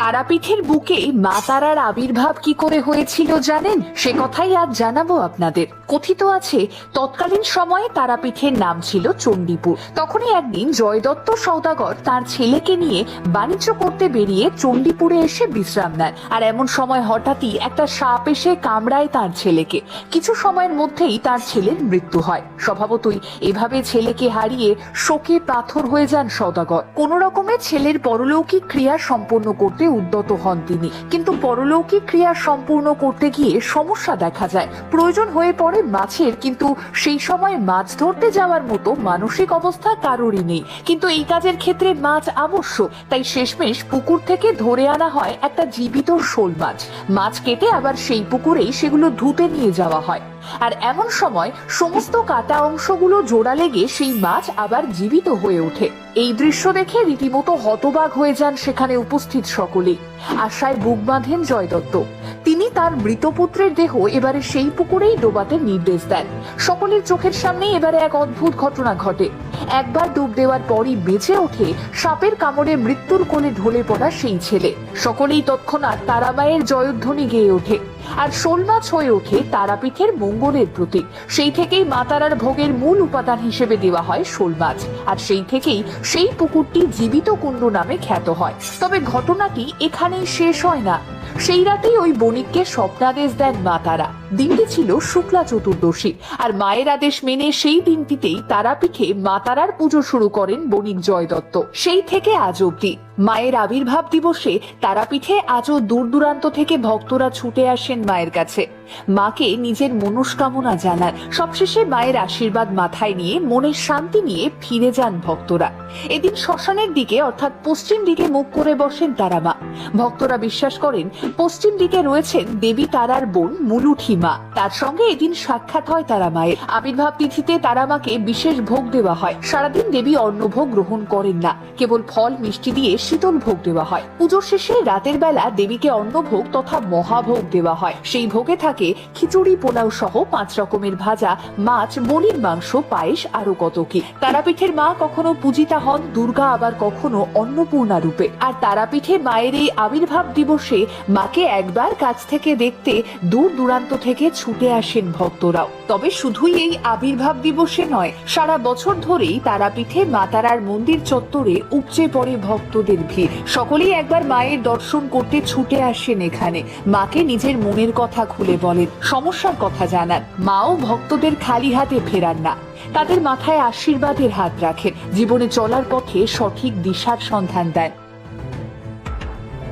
তারাপীঠের বুকে মা তারার আবির্ভাব কি করে হয়েছিল জানেন? সে কথাই আজ জানাব আপনাদের। কথিত আছে, তৎকালীন সময়ে তারাপীঠের নাম ছিল চণ্ডীপুর। তখনই একদিন জয়দত্ত সৌদাগর তার ছেলেকে নিয়ে বাণিজ্য করতে বেরিয়ে চণ্ডীপুরে এসে বিশ্রাম নেন। আর এমন সময় হঠাৎই একটা সাপ এসে কামড়ায় তার ছেলেকে। কিছু সময়ের মধ্যেই তার ছেলের মৃত্যু হয়। স্বভাবতই এভাবে ছেলেকে হারিয়ে শোকে পাথর হয়ে যান সৌদাগর কোন রকমে ছেলের পরলৌকিক ক্রিয়া সম্পন্ন করতে উদ্যত হন তিনি। কিন্তু পরলৌকিক ক্রিয়া সম্পূর্ণ করতে গিয়ে সমস্যা দেখা যায়। প্রয়োজন হয়ে পড়ে মাছের, কিন্তু সেই সময় মাছ ধরতে যাওয়ার মতো মানসিক অবস্থা কারোরই নেই। কিন্তু এই কাজের ক্ষেত্রে মাছ আবশ্যক, তাই শেষমেশ পুকুর থেকে ধরে আনা হয় একটা জীবিত শোল মাছ। মাছ কেটে আবার সেই পুকুরেই সেগুলো ধুতে নিয়ে যাওয়া হয়। আর এমন সময় সমস্ত কাটা অংশগুলো জোড়া লেগে সেই মাছ আবার জীবিত হয়ে ওঠে। এই দৃশ্য দেখে রীতিমতো হতবাক হয়ে যান সেখানে উপস্থিত সকলেই। আশায় বুক বাঁধেন জয়দত্ত। তিনি তার মৃত পুত্রের দেহ এবারে সেই পুকুরেই ডোবাতে নির্দেশ দেন। সকলের চোখের সামনে এবারে এক অদ্ভুত ঘটনা ঘটে। একবার ডুব দেওয়ার পরই বেঁচে ওঠে সাপের কামড়ে মৃত্যুর কোলে ঢলে পড়া সেই ছেলে। সকলেই তৎক্ষণাৎ তারামায়ের জয়ধ্বনি গেয়ে ওঠে আর শোল মাছ হয়ে ওঠে তারাপীঠের মঙ্গলের প্রতীক। সেই থেকেই মা তারার ভোগের মূল উপাদান হিসেবে দেওয়া হয় শোল মাছ। আর সেই থেকেই সেই পুকুরটি জীবিত কুণ্ড নামে খ্যাত হয়। তবে ঘটনাটি এখানেই শেষ হয় না। সেই রাতেই ওই বণিককে স্বপ্নাদেশ দেন মা তারা। দিনটি ছিল শুক্লা চতুর্দশী, আর মায়ের আদেশ মেনে সেই দিনটিতেই তারাপীঠে মা তারার পুজো শুরু করেন বণিক জয় দত্ত সেই থেকে আজ অব্দি মায়ের আবির্ভাব দিবসে তারাপীঠে আজও দূর দূরান্ত থেকে ভক্তরা ছুটে আসেন মায়ের কাছে। মাকে নিজের মনস্কামনা জানান। সবশেষে মায়ের আশীর্বাদ মাথায় নিয়ে মনের শান্তি নিয়ে ফিরে যান ভক্তরা। এদিন শ্মশানের দিকে অর্থাৎ পশ্চিম দিকে মুখ করে বসেন তারা মা। ভক্তরা বিশ্বাস করেন, পশ্চিম দিকে রয়েছেন দেবী তারার বোন মুলুঠি মা। তার সঙ্গে এদিন সাক্ষাৎ হয় তারা মায়ের। আবির্ভাব তিথিতে তারা মাকে বিশেষ ভোগ দেওয়া হয়। সারাদিন দেবী অন্নভোগ গ্রহণ করেন না। কেবল ফল, মিষ্টি দিয়ে শীতল ভোগ দেওয়া হয়। পুজোর শেষে রাতের বেলা দেবীকে অন্নভোগ তথা মহাভোগ দেওয়া হয়। সেই ভোগে থাকে খিচুড়ি, পোলাও সহ পাঁচ রকমের ভাজা, মাছ বলির মাংস, পায়েস আরও কত কি। তারাপীঠের মা কখনো পূজিতা হন, দুর্গা আবার কখনো অন্নপূর্ণা রূপে। আর তারাপীঠে মায়ের এই আবির্ভাব দিবসে মাকে একবার কাছ থেকে দেখতে দূর দূরান্ত থেকে ছুটে আসেন ভক্তরাও। তবে শুধুই এই আবির্ভাব দিবসে নয়, সারা বছর ধরেই তারাপীঠে মা তারার মন্দির চত্বরে উপচে পড়ে ভক্তদের ভিড়। সকলেই একবার মায়ের দর্শন করতে ছুটে আসেন এখানে। মাকে নিজের মনের কথা খুলে বলেন, সমস্যার কথা জানান। মাও ভক্তদের খালি হাতে ফেরান না। তাদের মাথায় আশীর্বাদের হাত রাখেন। জীবনে চলার পথে সঠিক দিশার সন্ধান দেন।